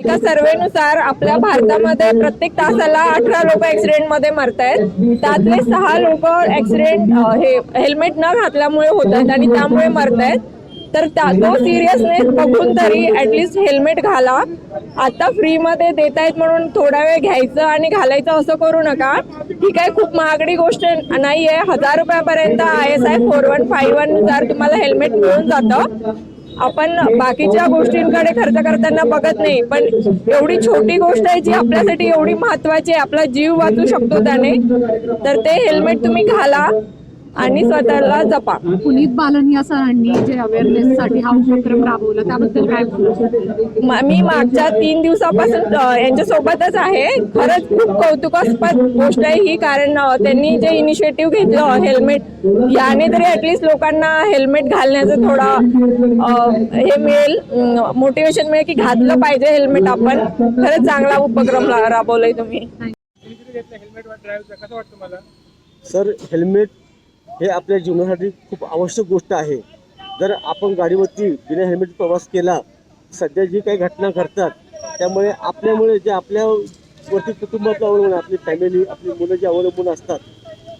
एका सर्वेनुसार आपल्या भारतामध्ये प्रत्येक तासाला अठरा लोक ऍक्सिडेंटमध्ये मरतायत. त्यातले सहा लोक ऍक्सिडेंट हे हेल्मेट न घातल्यामुळे होत आहेत आणि त्यामुळे मरतायत. तर त्या तो सिरियसनेस बघून तरी ऍटलिस्ट हेल्मेट घाला. आता फ्रीमध्ये देत आहेत म्हणून थोडा वेळ घ्यायचं आणि घालायचं असं करू नका. ही काय खूप महागडी गोष्ट नाही आहे हजार रुपयापर्यंत I S I four one five वननुसार तुम्हाला हेल्मेट मिळून जातं आपण बाकीच्या गोष्टींकडे खर्च करताना बघत नाही पण एवढी छोटी गोष्ट आहे जी आपल्यासाठी एवढी महत्वाची आहे आपला जीव वाचू शकतो त्याने तर ते हेल्मेट तुम्ही घाला. आणि स्वतःला जपा. पुनीत बालनिया सरांनी जे अवेअरनेस साठी हा उपक्रम राबवला त्याबद्दल काय बोलू म- मी मागच्या तीन दिवसापासून यांच्यासोबतच आहे. खरंच खूप कौतुकास्पद गोष्ट आहे ही कारण त्यांनी जे इनिशिएटिव्ह घेतलं हेल्मेट याने तरी ऍटलिस्ट लोकांना हेल्मेट घालण्याचं थोडा हे मिळेल. मोटिवेशन मिळेल की घातलं पाहिजे हेल्मेट आपण. खरंच चांगला उपक्रम राबवलाय तुम्ही. सर हेल्मेट हे आपल्या जीवनासाठी खूप आवश्यक गोष्ट आहे. जर आपण गाडीवरती बिना हेल्मेट प्रवास केला सध्या जी काही घटना घडतात त्यामुळे आपल्यामुळे जे आपल्यावरती कुटुंबाचं अवलंबून आपली फॅमिली आपली मुलं जी अवलंबून असतात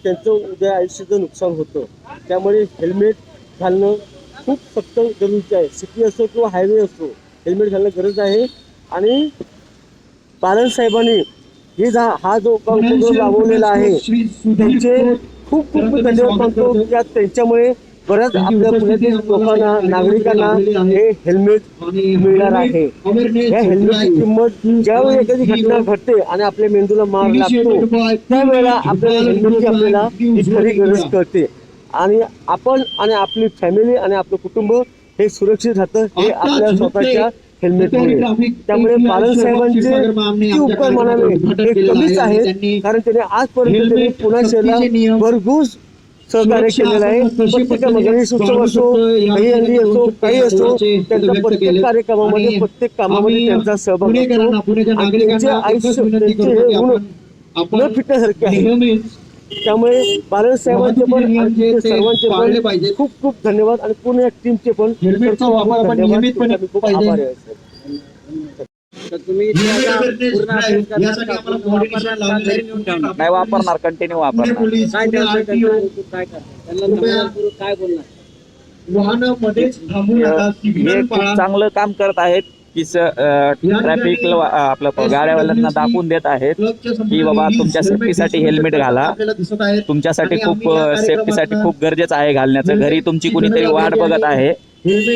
त्यांचं उद्या आयुष्याचं नुकसान होतं. त्यामुळे हेल्मेट घालणं खूप सक्त गरजेचं आहे. सिटी असो किंवा हायवे असो हेल्मेट घालणं गरज आहे. आणि बाळासाहेबांनी हे जा हा जो उपक्रम राबवलेला आहे त्यांचे खूप खूप धन्यवाद मानतो. की आज त्यांच्यामुळे बऱ्याच आपल्या पुण्यातील लोकांना नागरिकांना हे हेल्मेट मिळणार आहे. या हेल्मेटची किंमत ज्यावेळी एखादी घटना घडते आणि आपल्या मेंदूला मार लागतो त्यावेळेला आपल्याला हेल्मेटची आपल्याला खरी गरज कळते. आणि आपण आणि आपली फॅमिली आणि आपलं कुटुंब हे सुरक्षित राहतं हे आपल्या स्वतःच्या हेल्मेटमुळे त्यामुळे बाळासाहेबांचे किती उपकार मानावे हे कमीच आहेत कारण त्याने आजपर्यंत त्यांनी पुन्हा शहराला भरघोस सहकार्य केलेलं आहे. प्रत्येकामध्ये गणेश उत्सव असो काही अंडी असो काही असो त्यांच्या प्रत्येक कार्यक्रमामध्ये प्रत्येक कामामध्ये त्यांचा सहभाग असतो. आणि त्यांचे आयुष्य त्यांचे हे गुण न फिटण्यासारखे आहे. त्यामुळे बाळासाहेबांचे पण आणि ते सर्वांचे पण खूप खूप धन्यवाद आणि पूर्ण या टीमचे पण खूप. आभारी आहे? नाही वापरणार कंटिन्यू वापरणार. काय बोलणार? थांबू नका हे सिग्नल खूप पाळा. चांगलं काम करत आहेत की ट्रॅफिक आपलं गाड्यावाल्यांना दाखवून देत आहेत की बाबा तुमच्या सेफ्टीसाठी हेल्मेट घाला. आपल्याला दिसत आहेत. तुमच्यासाठी आणि खूप आम्ही या सेफ्टीसाठी कार्यक्रमाचा खूप गरजेचं आहे घालण्याचं. घरी तुमची कुणीतरी वाट बघत आहे.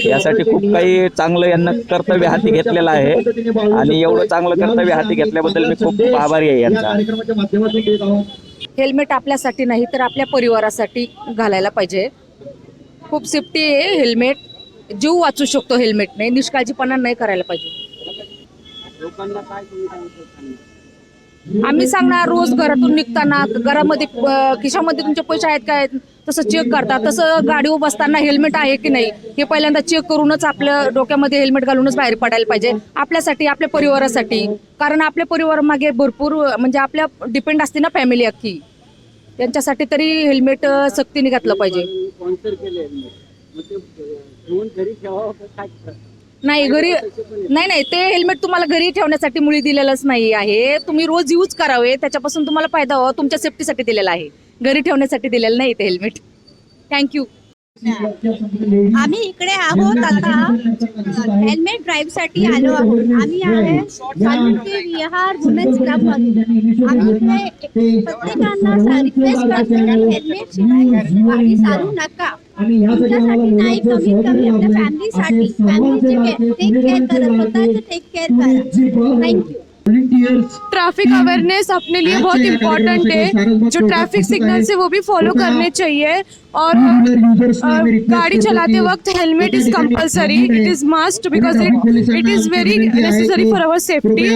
यासाठी खूप काही चांगलं यांना कर्तव्य हाती घेतलेलं आहे. आणि एवढं चांगलं कर्तव्य हाती घेतल्याबद्दल मी खूप खूप आभारी आहे या यांचा. कार्यक्रमाच्या माध्यमातून घेत आहोत. हेल्मेट आपल्यासाठी नाही तर आपल्या परिवारासाठी घालायला पाहिजे. खूप सेफ्टी आहे हेल्मेट जीव वाचू शकतो हेल्मेटने निष्काळजीपणा नाही करायला पाहिजे. लोकांना काय तुम्ही आम्ही सांगणार रोज घरातून निघताना घरामध्ये खिशामध्ये तुमचे पैसे आहेत काय तसं चेक करता. तसं गाडीवर बसताना हेल्मेट आहे की नाही हे पहिल्यांदा चेक करूनच आपल्या डोक्यामध्ये हेल्मेट घालूनच बाहेर पडायला पाहिजे. आपल्यासाठी आपल्या परिवारासाठी. कारण आपल्या परिवारामागे भरपूर म्हणजे आपल्या डिपेंड असते ना फॅमिली अख्खी. त्यांच्यासाठी तरी हेल्मेट सक्तीने घातलं पाहिजे? नाही घरी नाही नाही ते हेल्मेट तुम्हाला घरी ठेवण्यासाठी मुळी दिलेलंच नाही आहे. तुम्ही रोज यूज करावे. त्याच्यापासून तुम्हाला फायदा व्हावा. तुमच्या सेफ्टीसाठी दिलेला आहे. घरी ठेवण्यासाठी दिलेलं नाही ते हेल्मेट थँक्यू आम्ही इकडे आहोत आता. हेल्मेट ड्राईव्ह साठी आलो आहोत. आम्ही आहे सालुंके विहार वुमेन्स क्लब आम्ही इकडे प्रत्येकांना रिक्वेस्ट करतो हेल्मेट शिवाय चालू नका. तुमच्यासाठी नाही कमीत कमी आपल्या फॅमिलीसाठी फॅमिलीचे टेक केअर करा. स्वतःचे टेक केअर करा. थँक्यू ट्रैफ़िक अवेयरनेस अपने लिए बहुत इम्पोर्टेंट है जो ट्रैफ़िक सिग्नल है वो भी फॉलो करने चाहिए और गाड़ी चलाते वक्त helmet is compulsory it is must because it it is very necessary for our safety